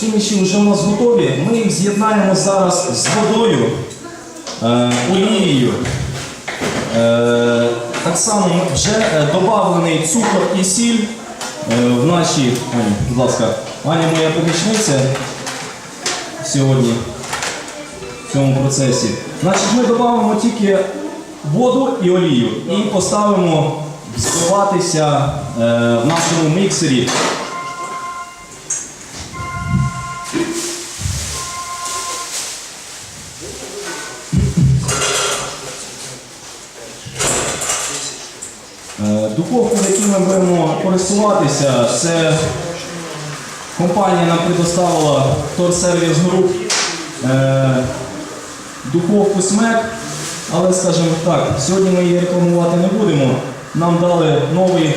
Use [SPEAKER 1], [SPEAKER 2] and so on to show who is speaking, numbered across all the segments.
[SPEAKER 1] Суміші вже у нас готові. Ми їх з'єднаємо зараз з водою, е, олією. Е, так само вже е, додавлений цукор і сіль е, в наші. Аня, будь ласка, Аня моя помічниця сьогодні в цьому процесі. Значить, ми додамо тільки воду і олію і поставимо взбиватися е, в нашому міксері. Е, Духовку, ми будемо користуватися, це компанія нам предоставила Торсервіс Груп духовку СМЕК, але скажімо так, сьогодні ми її рекламувати не будемо. Нам дали новий,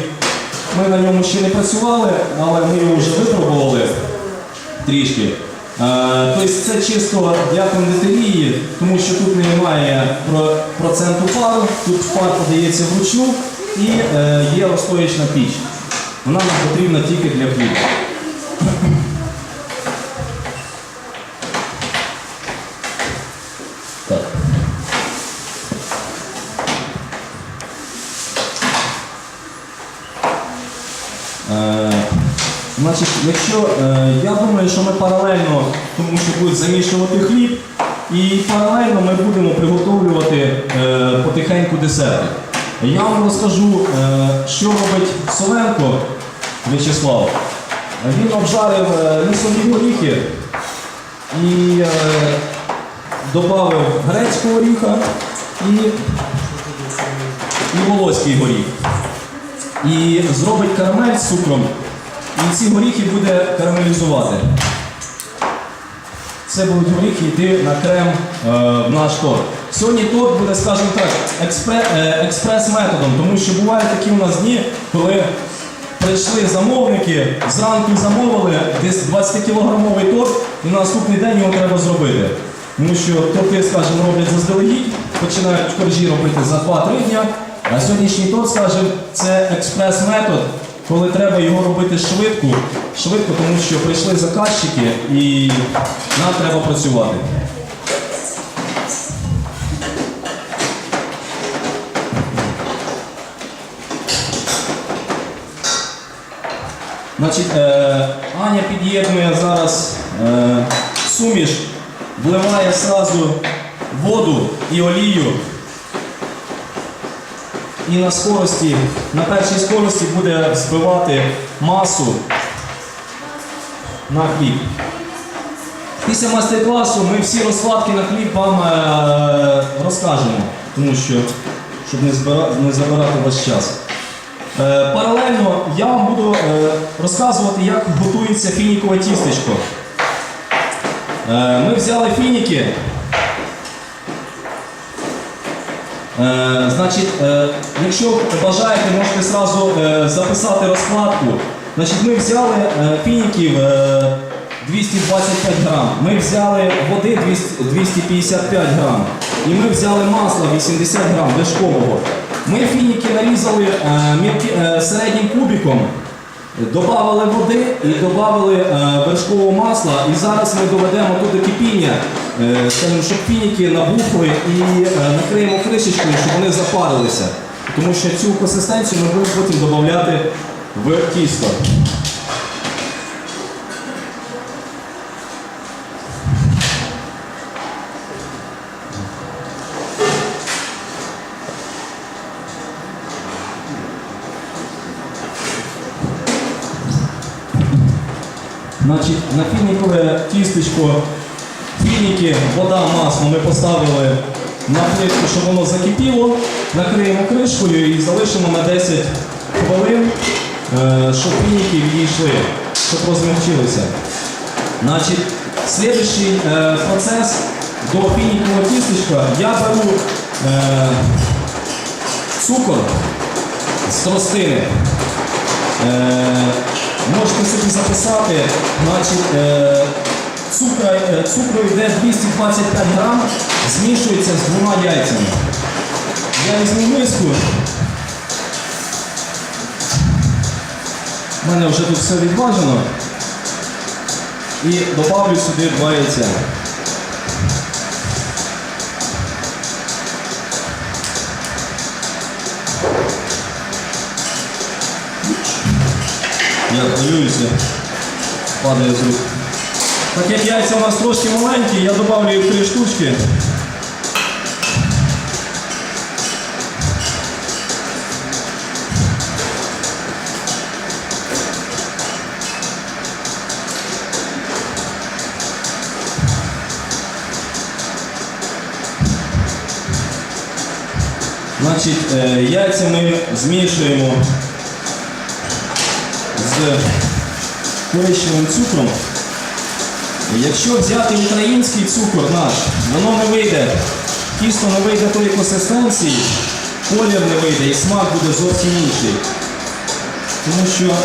[SPEAKER 1] ми на ньому ще не працювали, але ми його вже випробували трішки. Е, Тобто це чисто для кондитерії, тому що тут немає проценту пару, тут пар подається вручну і е, є розстоячна піч. Вона нам потрібна тільки для хліба. Е, якщо е, я думаю, що ми паралельно, тому що будуть замішувати хліб, і паралельно ми будемо приготовлювати е, потихеньку десерти. Я вам розкажу, е, що робить Соленко В'ячеслав. Він обжарив е, лісові горіхи і е, додав грецького горіха і, і волоський горіх. І зробить карамель з цукром. І ці горіхи буде карамелізувати. Це будуть горіхи йти на крем в наш торт. Сьогодні торт буде, скажімо так, е, експрес-методом, тому що бувають такі у нас дні, коли прийшли замовники, зранку замовили десь 20-кілограмовий торт, і на наступний день його треба зробити. Тому що торти, скажімо, роблять заздалегідь, починають коржі робити за 2-3 дня. А сьогоднішній торт, скажімо, це експрес-метод, коли треба його робити швидко, швидко, тому що прийшли заказчики і нам треба працювати. Значить, е, Аня під'єднує зараз е, суміш, вливає сразу воду і олію. І на скорості, на першій скорості буде збивати масу на хліб. Після майстер-класу ми всі розкладки на хліб вам е, розкажемо, тому що щоб не, збира, не забирати ваш час. Е, Паралельно я вам буду е, розказувати, як готується фінікове тістечко. Е, Ми взяли фініки. Значить, якщо бажаєте, можете зразу записати розкладку. Значить, ми взяли фініків е, 225 грам, ми взяли води 255 грам, і ми взяли масла 80 грам вершкового. Ми фініки нарізали е, е, середнім кубиком, додавали води і додали е, вершкового масла. І зараз ми доведемо до кипіння, щоб фініки набухли і накриємо кришечкою, щоб вони запарилися. Тому що цю консистенцію ми будемо потім додати в тісто. Значить, на фінікове тістечко, фініки, вода, масло ми поставили на плитку, щоб воно закипіло, накриємо кришкою і залишимо на 10 хвилин, е, щоб фініки відійшли, щоб розмягчилися. Значить, слідуючий е, процес до фінікового тістечка я беру е, цукор з тростини. Можете собі записати, значить, е, цукра, е, цукру йде 225 грам, змішується з двома яйцями. Я візьму миску. У мене вже тут все відважено. і добавлю сюди два яйця. Я хвилююся, падає з рук. Так як яйця у нас трошки маленькі, я добавлю їх три штучки. Значить, е, яйця ми змішуємо з коричневим цукром. Якщо взяти український цукор наш, воно не вийде, тісто не вийде тої консистенції, колір не вийде і смак буде зовсім інший. Тому що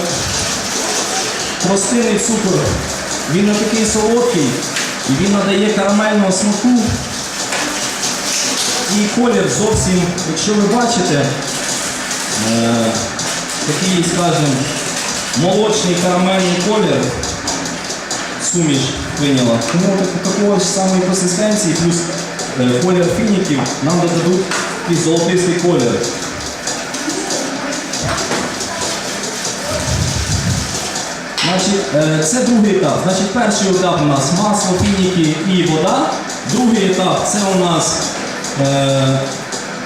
[SPEAKER 1] простий цукор, він не такий солодкий і він надає карамельного смаку. І колір зовсім, якщо ви бачите, е, такий, скажімо, молочний карамельний колір суміш прийняла. Тому так- такої ж самої консистенції, плюс е, колір фініків нам додадуть такий золотистий колір. Значить, е, це другий етап. Значить, перший етап у нас масло, фініки і вода. Другий етап це у нас е,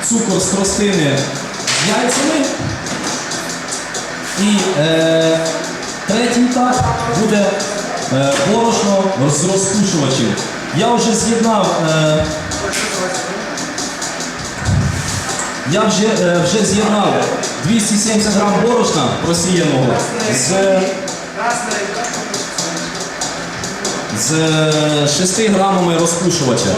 [SPEAKER 1] цукор з тростини з яйцями. І е, третій етап буде е, борошно з розпушувачем. Я вже з'єднав. Е, я вже, е, вже з'єднав 270 грам борошна просіяного з, з 6 грамами розпушувача.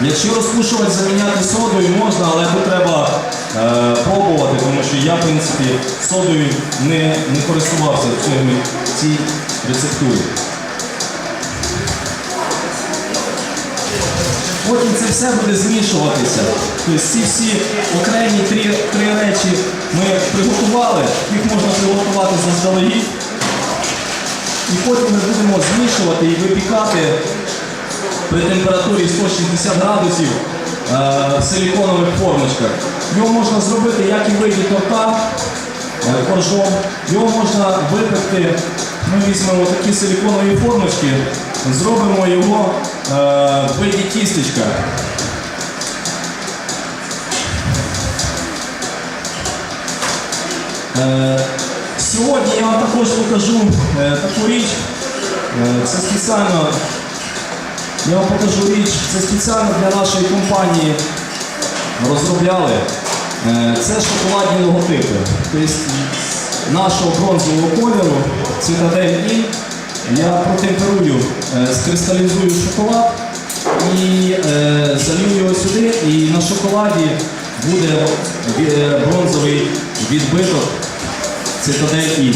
[SPEAKER 1] Якщо розпушувач заміняти содою можна, але тут треба е, пробувати, тому що я, в принципі, содою не, не користувався в в цій рецептурі. Потім це все буде змішуватися. Тобто ці всі окремі три, три речі ми приготували, їх можна приготувати заздалегідь. І потім ми будемо змішувати і випікати при температурі 160 градусів е, в силіконових формочках. Його можна зробити як і в виді торта е, коржом. Його можна випекти. Ми візьмемо такі силіконові формочки, зробимо його е, в виді тістечка. Сьогодні я вам також покажу таку річ. Це спеціально я вам покажу річ, це спеціально для нашої компанії розробляли. Е, Це шоколадні логотипи. Тобто нашого бронзового кольору Цитадель І. Я протемперую, е, скристалізую шоколад і е, залью його сюди. І на шоколаді буде бронзовий відбиток Цитадель І.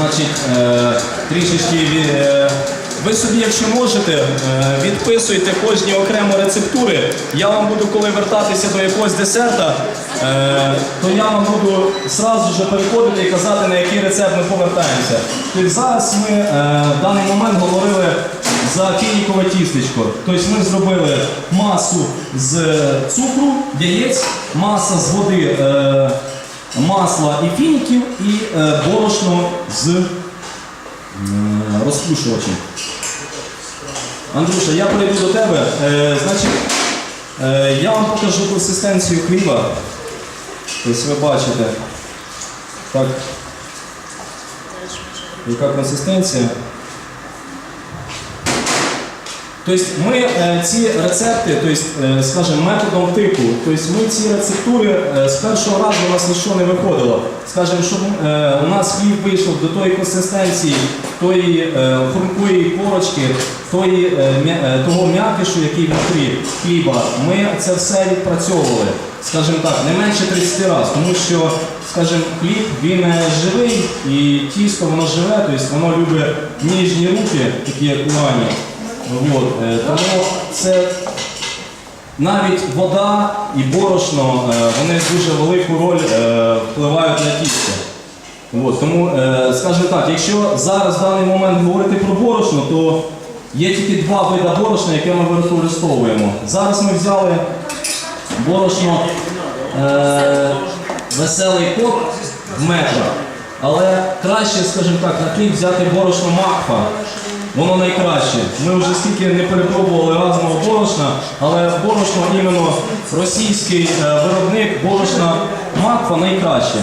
[SPEAKER 1] Значить, е, трішечки е, ви собі, якщо можете, е, відписуйте кожні окремо рецептури. Я вам буду, коли вертатися до якогось десерта, то я вам буду зразу ж переходити і казати, на який рецепт ми повертаємося. Тобто зараз ми в даний момент говорили за фінікове тістечко. Тобто ми зробили масу з цукру, яєць, маса з води. Масла і фініків і е, борошно з е, розпушувачем. Андрюша, я перейду до тебе. Е, значить, е, я вам покажу консистенцію хліба. Ось ви бачите. Так. Яка консистенція? Тобто ми е, ці рецепти, тобто, е, скажімо, методом типу, тобто ми ці рецептури е, з першого разу у нас нічого не виходило. Скажімо, щоб у нас хліб вийшов до тої консистенції, тої хрумкої корочки, тої, того м'якишу, який внутрі хліба, ми це все відпрацьовували, скажімо так, не менше 30 разів, тому що, скажімо, хліб він живий і тісто воно живе, тобто воно любить ніжні руки, такі як у Ані. От, е, тому це навіть вода і борошно, е, вони дуже велику роль е, впливають на тісто. От, тому, скажімо так, якщо зараз в даний момент говорити про борошно, то є тільки два види борошна, яке ми використовуємо. Зараз ми взяли борошно е, веселий кот в метрах, але краще, скажімо так, на хліб взяти борошно макфа. Воно найкраще. Ми вже скільки не перепробували разного борошна, але борошно іменно російський е, виробник борошна макфа найкраще.